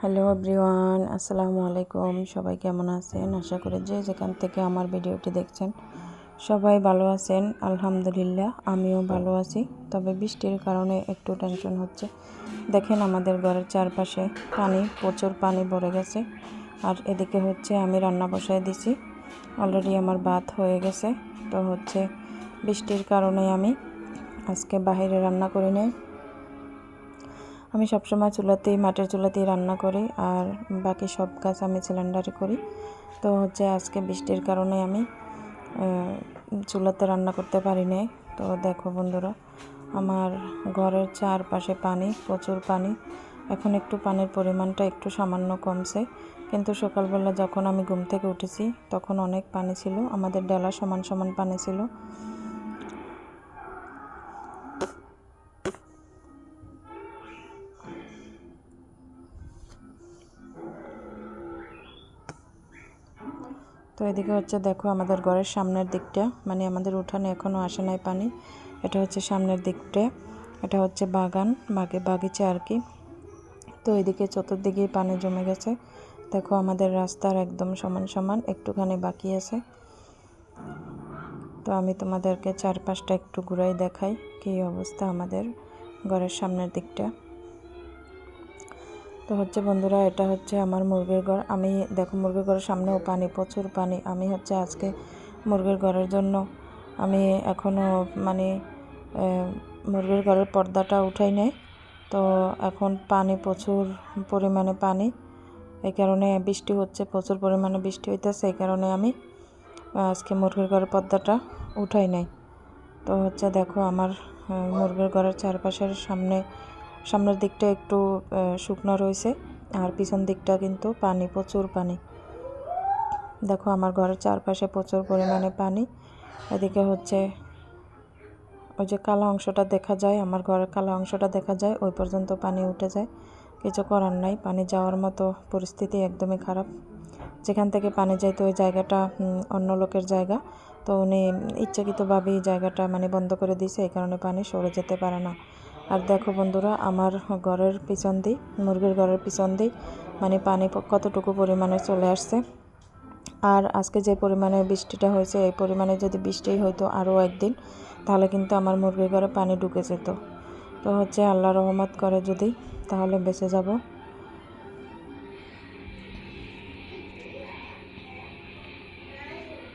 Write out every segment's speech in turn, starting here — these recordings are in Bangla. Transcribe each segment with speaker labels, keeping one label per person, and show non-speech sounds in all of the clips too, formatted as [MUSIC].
Speaker 1: হ্যালো এভরিওয়ান আসসালামু আলাইকুম সবাই কেমন আছেন? আশা করি যে যেখান থেকে আমার ভিডিওটি দেখছেন, সবাই ভালো আছেন। আলহামদুলিল্লাহ, আমিও ভালো আছি। তবে বৃষ্টির কারণে একটু টেনশন হচ্ছে। দেখেন আমাদের ঘরের চারপাশে পানি, প্রচুর পানি ভরে গেছে। আর এদিকে হচ্ছে আমি রান্না বসায় দিছি। অলরেডি আমার ভাত হয়ে গেছে। তো হচ্ছে বৃষ্টির কারণে আমি আজকে বাহিরে রান্না করি নাই। আমি সবসময় চুলাতেই, মাটির চুলাতেই রান্না করি আর বাকি সব কাজ আমি সিলিন্ডারে করি। তো হচ্ছে আজকে বৃষ্টির কারণে আমি চুলাতে রান্না করতে পারি নাই। তো দেখো বন্ধুরা, আমার ঘরের চারপাশে পানি, প্রচুর পানি। এখন একটু পানির পরিমাণটা একটু সামান্য কমছে। কিন্তু সকালবেলা যখন আমি ঘুম থেকে উঠেছি, তখন অনেক পানি ছিল। আমাদের ডেলা সমান সমান পানি ছিল। এদিকে হচ্ছে দেখো আমাদের ঘরের সামনের দিকটা মানে আমাদের উঠানে এখনও আসে নাই পানি। এটা হচ্ছে সামনের দিকটা, এটা হচ্ছে বাগান, বাগে বাগিচা আর কি। তো এদিকে চতুর্দিকেই পানি জমে গেছে। দেখো আমাদের রাস্তার একদম সমান সমান, একটুখানি বাকি আছে। তো আমি তোমাদেরকে চারপাশটা একটু ঘুরাই দেখাই কী অবস্থা আমাদের ঘরের সামনের দিকটা। তো হচ্ছে বন্ধুরা, এটা হচ্ছে আমার মুরগির ঘর। আমি দেখো, মুরগির ঘরের সামনেও পানি, প্রচুর পানি। আমি হচ্ছে আজকে মুরগির ঘরের জন্য আমি এখনও মানে মুরগির ঘরের পর্দাটা উঠাই নেই। তো এখন পানি, প্রচুর পরিমাণে পানি। এই কারণে বৃষ্টি হচ্ছে, প্রচুর পরিমাণে বৃষ্টি হইতেছে। এই কারণে আমি আজকে মুরগির ঘরের পর্দাটা উঠাই নাই। তো হচ্ছে দেখো, আমার মুরগির ঘরের চারপাশের সামনে সামনের দিকটা একটু শুকনো রয়েছে আর পিছন দিকটা কিন্তু পানি, প্রচুর পানি। দেখো আমার ঘরের চারপাশে প্রচুর পরিমাণে পানি। এদিকে হচ্ছে ওই যে কালো অংশটা দেখা যায়, আমার ঘরের কালো অংশটা দেখা যায়, ওই পর্যন্ত পানি উঠে যায়। কিছু করার নাই, পানি যাওয়ার মতো পরিস্থিতি একদমই খারাপ। যেখান থেকে পানি যাইতো ওই জায়গাটা অন্য লোকের জায়গা। তো উনি ইচ্ছাকৃতভাবেই জায়গাটা মানে বন্ধ করে দিয়েছে, এই কারণে পানি সরে যেতে পারে না। আর দেখো বন্ধুরা, আমার ঘরের পিছন দিই মুরগির ঘরের পিছন দিই মানে পানি কতটুকু পরিমাণে চলে আসছে। আর আজকে যে পরিমাণে বৃষ্টিটা হয়েছে, এই পরিমাণে যদি বৃষ্টি হইতো আরও একদিন, তাহলে কিন্তু আমার মুরগির ঘরে পানি ঢুকে যেত। তো হচ্ছে আল্লাহ রহমত করে যদি, তাহলে বেঁচে যাব।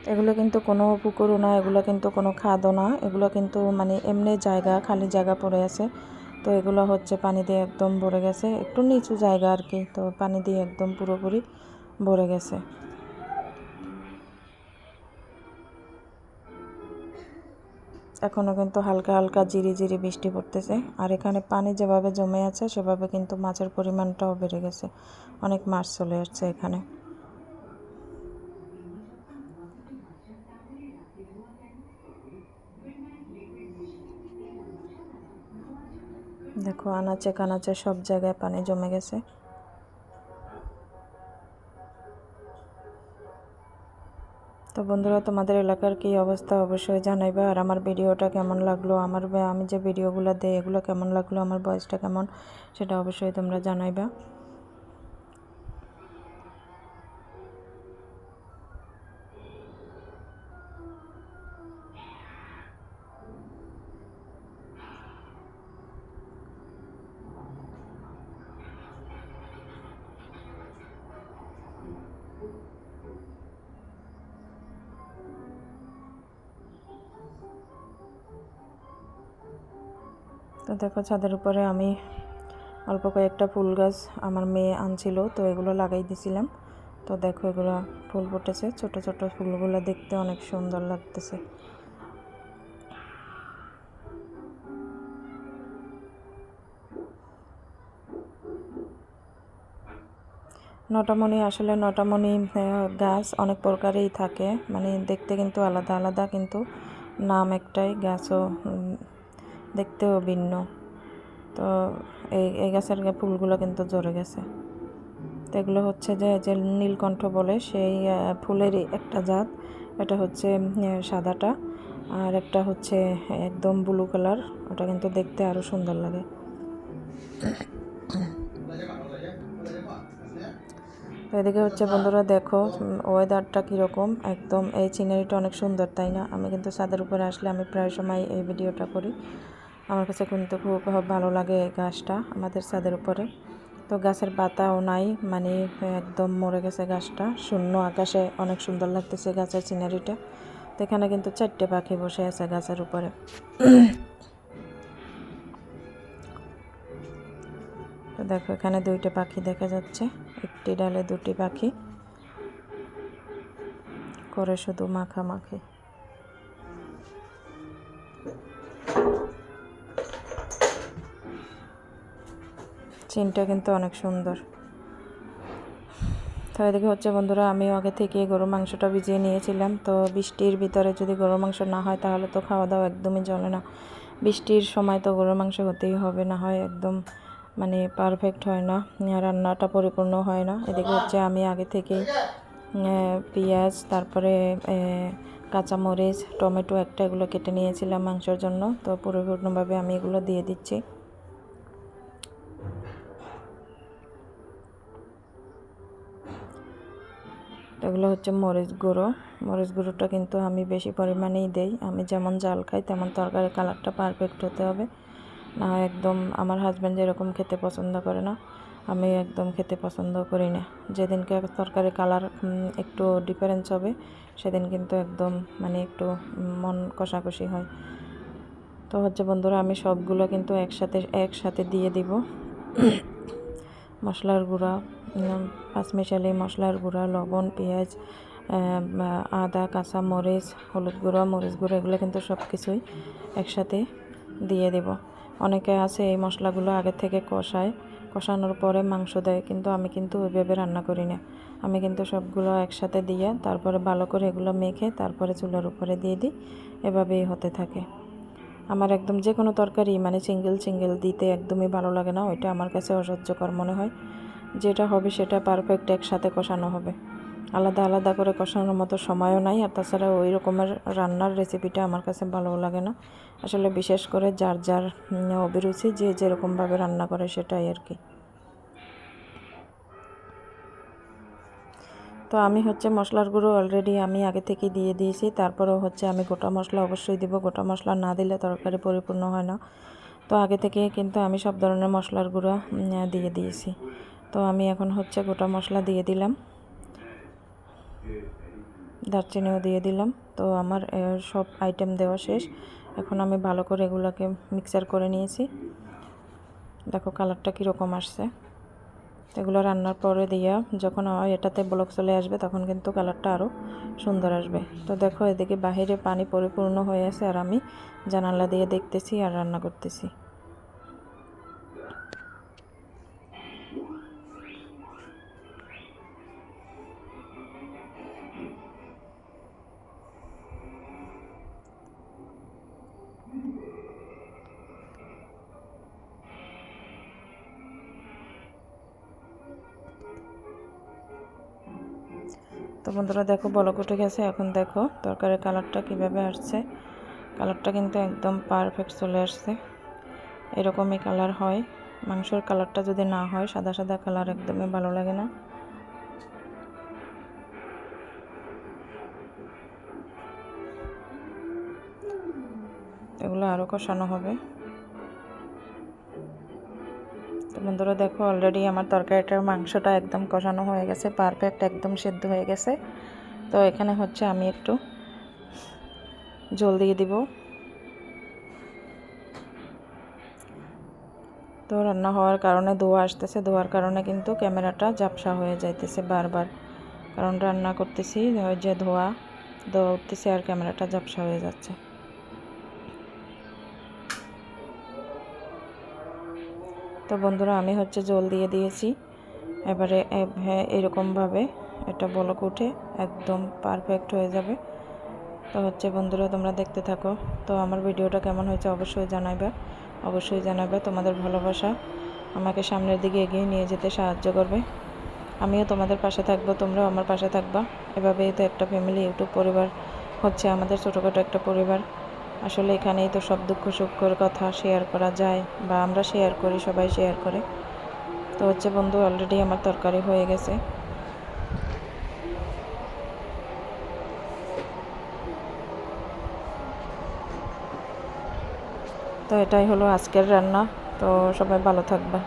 Speaker 1: এগুলো কিন্তু কোনো পুকুরও না, এগুলো কিন্তু কোনো খাদও না। এগুলো কিন্তু মানে এমনি জায়গা, খালি জায়গা পড়ে আছে। তো এগুলো হচ্ছে পানি দিয়ে একদম ভরে গেছে। একটু নিচু জায়গা আর কি, তো পানি দিয়ে একদম পুরোপুরি ভরে গেছে। এখনও কিন্তু হালকা হালকা জিরি জিরি বৃষ্টি পড়তেছে। আর এখানে পানি যেভাবে জমে আছে, সেভাবে কিন্তু মাছের পরিমাণটাও বেড়ে গেছে। অনেক মাছ চলে আসছে এখানে। দেখো, আনাচে কানাচে সব জায়গায় পানি জমে গেছে। তো বন্ধুরা, তোমাদের এলাকার কী অবস্থা অবশ্যই জানাইবা। আর আমার ভিডিওটা কেমন লাগল, আমার আমি যে ভিডিওগুলো দেই, এগুলো কেমন লাগল, আমার বয়সটা কেমন, সেটা অবশ্যই তোমরা জানাইবা। তো দেখো ছাদের উপরে আমি অল্প কয়েকটা ফুল গাছ আমার মেয়ে আনছিল, তো এগুলো লাগাই দিছিলাম। তো দেখো এগুলো ফুল ফুটেছে, ছোট ছোট ফুলগুলো দেখতে অনেক সুন্দর লাগতেছে। নটামণি, আসলে নটামণি গাছ অনেক প্রকারেই থাকে মানে দেখতে কিন্তু আলাদা আলাদা, কিন্তু নাম একটাই, গাছও দেখতেও ভিন্ন। তো এই এই গাছের ফুলগুলো কিন্তু জড়ে গেছে। তো এগুলো হচ্ছে যে যে নীলকণ্ঠ বলে, সেই ফুলেরই একটা জাত। এটা হচ্ছে সাদাটা। আর একটা হচ্ছে, একদম ব্লু কালার। ওটা কিন্তু দেখতে আরও সুন্দর লাগে। তো এদিকে হচ্ছে, বন্ধুরা দেখো ওয়েদারটা কীরকম? একদম এই সিনারিটা অনেক সুন্দর, তাই না? আমি কিন্তু ছাদের উপরে আসলে আমি প্রায় সময় এই ভিডিওটা করি। আমার কাছে কিন্তু খুব ভালো লাগে গাছটা আমাদের ছাদের উপরে। তো গাছের পাতাও নাই মানে একদম মরে গেছে গাছটা। শূন্য আকাশে অনেক সুন্দর লাগতেছে গাছের সিনারিটা। তো এখানে কিন্তু চারটে পাখি বসে আছে গাছের উপরে। তো দেখো, এখানে দুইটা পাখি দেখা যাচ্ছে। একটি ডালে দুটি পাখি। করে শুধু মাখামাখি। চিনটা কিন্তু অনেক সুন্দর। তো এদিকে হচ্ছে বন্ধুরা, আমিও আগে থেকে গরু মাংসটা ভিজিয়ে নিয়েছিলাম। তো বৃষ্টির ভিতরে যদি গরু মাংস না হয়, তাহলে তো খাওয়া দাওয়া একদমই চলে না। বৃষ্টির সময় তো গরু মাংস হতেই হবে, না হয় একদম মানে পারফেক্ট হয় না রান্নাটা পরিপূর্ণ হয় না। এদিকে হচ্ছে আমি আগে থেকেই পেঁয়াজ, তারপরে কাঁচামরিচ, টমেটো একটা এগুলো কেটে নিয়েছিলাম মাংসের জন্য। তো পরিপূর্ণভাবে আমি এগুলো দিয়ে দিচ্ছি। এগুলো হচ্ছে মরিচ গুঁড়ো। মরিচ গুঁড়োটা কিন্তু আমি বেশি পরিমাণেই দেই। আমি যেমন জাল খাই, তেমন তরকারির কালারটা পারফেক্ট হতে হবে। না একদম আমার হাজব্যান্ড যেরকম খেতে পছন্দ করে না, আমি একদম খেতে পছন্দ করি না। যেদিনকে তরকারি কালার একটু ডিফারেন্স হবে, সেদিন কিন্তু একদম মানে একটু মন কষাকষি হয়। তো হচ্ছে বন্ধুরা, আমি সবগুলো কিন্তু একসাথে একসাথে দিয়ে দিব। [COUGHS] মশলার গুঁড়া পাঁচমিশালি মশলার গুঁড়া, লবণ, পেঁয়াজ আদা, কাঁচা মরিচ, হলুদ গুঁড়া, মরিচ গুঁড়ো, এগুলো কিন্তু সব কিছুই একসাথে দিয়ে দেব। অনেকে আছে এই মশলাগুলো আগে থেকে কষায়, কষানোর পরে মাংস দেয়, কিন্তু আমি কিন্তু ওইভাবে রান্না করি না। আমি কিন্তু সবগুলো একসাথে দিয়ে তারপরে ভালো করে এগুলো মেখে তারপরে চুলার উপরে দিয়ে দিই, এভাবেই হতে থাকে। আমার একদম যে কোনো তরকারি মানে সিঙ্গেল সিঙ্গেল দিতে একদমই ভালো লাগে না, ওইটা আমার কাছে অসহ্যকর মনে হয়। যেটা হবে সেটা পারফেক্ট একসাথে কষানো হবে। আলাদা আলাদা করে কষানোর মতো সময়ও নাই আর তাছাড়া ওই রকমের রান্নার রেসিপিটা আমার কাছে ভালো লাগে না। আসলে বিশেষ করে যার যার অভিরুচি যে যেরকমভাবে রান্না করে সেটাই আর কি। তো আমি হচ্ছে মশলার গুঁড়ো অলরেডি আমি আগে থেকে দিয়ে দিয়েছি। তারপরেও হচ্ছে আমি গোটা মশলা অবশ্যই দিব। গোটা মশলা না দিলে তরকারি পরিপূর্ণ হয় না। তো আগে থেকে কিন্তু আমি সব ধরনের মশলার গুঁড়ো দিয়ে দিয়েছি। তো আমি এখন হচ্ছে গোটা মশলা দিয়ে দিলাম। দারচিনিও দিয়ে দিলাম। তো আমার সব আইটেম দেওয়া শেষ। এখন আমি ভালো করে এগুলোকে মিক্সার করে নিয়েছি। দেখো কালারটা কীরকম আসছে। এগুলো রান্নার পরে দিয়া যখন এটাতে ব্লক চলে আসবে তখন কিন্তু কালারটা আরও সুন্দর আসবে। তো দেখো এদিকে বাহিরে পানি পরিপূর্ণ হয়ে আছে আর আমি জানালা দিয়ে দেখতেছি আর রান্না করতেছি। তো বন্ধুরা দেখো, বলক উঠে গেছে। এখন দেখো তরকারির কালারটা কীভাবে আসছে। কালারটা কিন্তু একদম পারফেক্ট চলে আসছে। এরকমই কালার হয়। মাংসের কালারটা যদি না হয়, সাদা সাদা কালার একদমই ভালো লাগে না। এগুলো আরও কষানো হবে। বন্ধুরা দেখো অলরেডি আমার তরকারিটার মাংসটা একদম কষানো হয়ে গেছে পারফেক্ট একদম সেদ্ধ হয়ে গেছে। তো এখানে হচ্ছে আমি একটু জল দিয়ে দিব। তো রান্না হওয়ার কারণে ধোয়া আসতেছে ধোয়ার কারণে কিন্তু ক্যামেরাটা ঝাপসা হয়ে যাইতেছে বারবার। কারণ রান্না করতেছি যে ধোয়া ধোয়া উঠতেছে আর ক্যামেরাটা ঝাপসা হয়ে যাচ্ছে। তো বন্ধুরা, আমি হচ্ছে জল দিয়ে দিয়েছি। এবারে হ্যাঁ এরকমভাবে এটা বলক উঠে একদম পারফেক্ট হয়ে যাবে। তো হচ্ছে বন্ধুরা, তোমরা দেখতে থাকো। তো আমার ভিডিওটা কেমন হয়েছে অবশ্যই জানাবে অবশ্যই জানাবে তোমাদের ভালোবাসা আমাকে সামনের দিকে এগিয়ে নিয়ে যেতে সাহায্য করবে। আমিও তোমাদের পাশে থাকব, তোমরাও আমার পাশে থাকবা। এভাবেই তো একটা ফ্যামিলি ইউটিউব পরিবার, হচ্ছে আমাদের ছোটোখাটো একটা পরিবার। আসলে এখানেই তো সব দুঃখ সুখের কথা শেয়ার করা যায় বা আমরা শেয়ার করি, সবাই শেয়ার করে। তো হচ্ছে বন্ধু অলরেডি আমার তরকারি হয়ে গেছে। তো এটাই হলো আজকের রান্না। তো সবাই ভালো থাকবে।